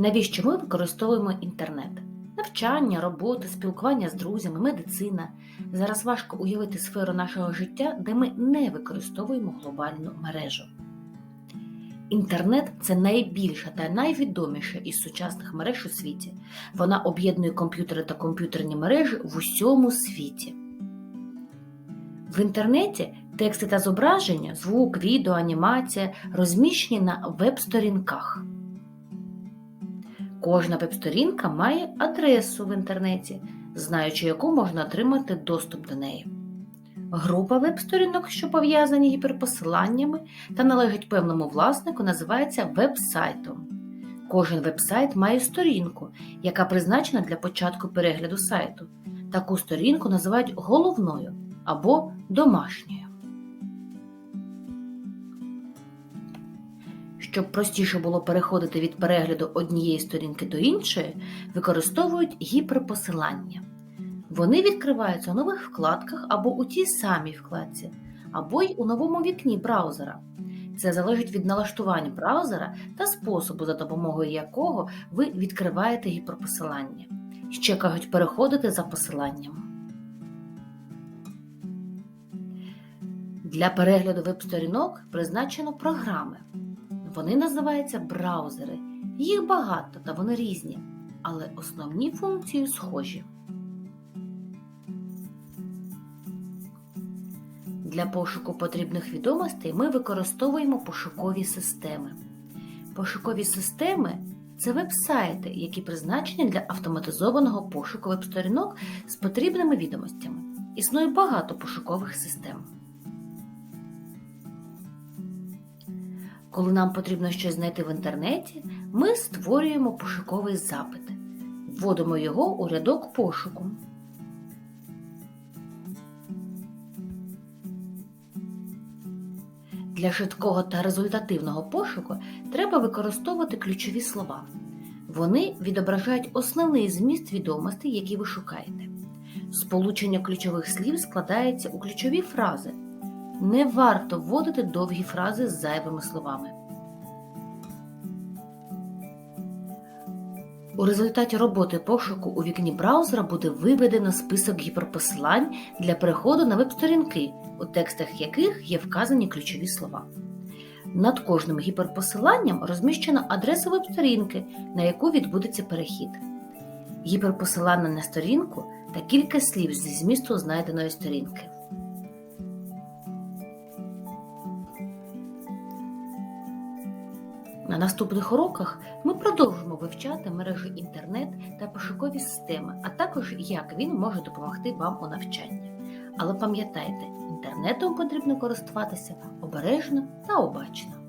Навіщо ми використовуємо інтернет? Навчання, робота, спілкування з друзями, медицина. Зараз важко уявити сферу нашого життя, де ми не використовуємо глобальну мережу. Інтернет це найбільша та найвідоміша із сучасних мереж у світі. Вона об'єднує комп'ютери та комп'ютерні мережі в усьому світі. В інтернеті тексти та зображення, звук, відео, анімація розміщені на веб-сторінках. Кожна веб-сторінка має адресу в інтернеті, знаючи яку можна отримати доступ до неї. Група веб-сторінок, що пов'язані гіперпосиланнями та належать певному власнику, називається веб-сайтом. Кожен веб-сайт має сторінку, яка призначена для початку перегляду сайту. Таку сторінку називають головною або домашньою. Щоб простіше було переходити від перегляду однієї сторінки до іншої, використовують гіперпосилання. Вони відкриваються у нових вкладках або у тій самій вкладці, або й у новому вікні браузера. Це залежить від налаштувань браузера та способу, за допомогою якого ви відкриваєте гіперпосилання. Ще кажуть переходити за посиланням. Для перегляду веб-сторінок призначено програми. Вони називаються браузери. Їх багато та вони різні, але основні функції схожі. Для пошуку потрібних відомостей ми використовуємо пошукові системи. Пошукові системи це веб-сайти, які призначені для автоматизованого пошуку веб-сторінок з потрібними відомостями. Існує багато пошукових систем. Коли нам потрібно щось знайти в інтернеті, ми створюємо пошуковий запит, вводимо його у рядок пошуку. Для швидкого та результативного пошуку треба використовувати ключові слова. Вони відображають основний зміст відомостей, які ви шукаєте. Сполучення ключових слів складається у ключові фрази. Не варто вводити довгі фрази з зайвими словами. У результаті роботи пошуку у вікні браузера буде виведено список гіперпосилань для переходу на веб-сторінки, у текстах яких є вказані ключові слова. Над кожним гіперпосиланням розміщена адреса веб-сторінки, на яку відбудеться перехід. Гіперпосилання на сторінку та кілька слів зі змісту знайденої сторінки. На наступних уроках ми продовжимо вивчати мережі інтернет та пошукові системи, а також як він може допомогти вам у навчанні. Але пам'ятайте, інтернетом потрібно користуватися обережно та обачно.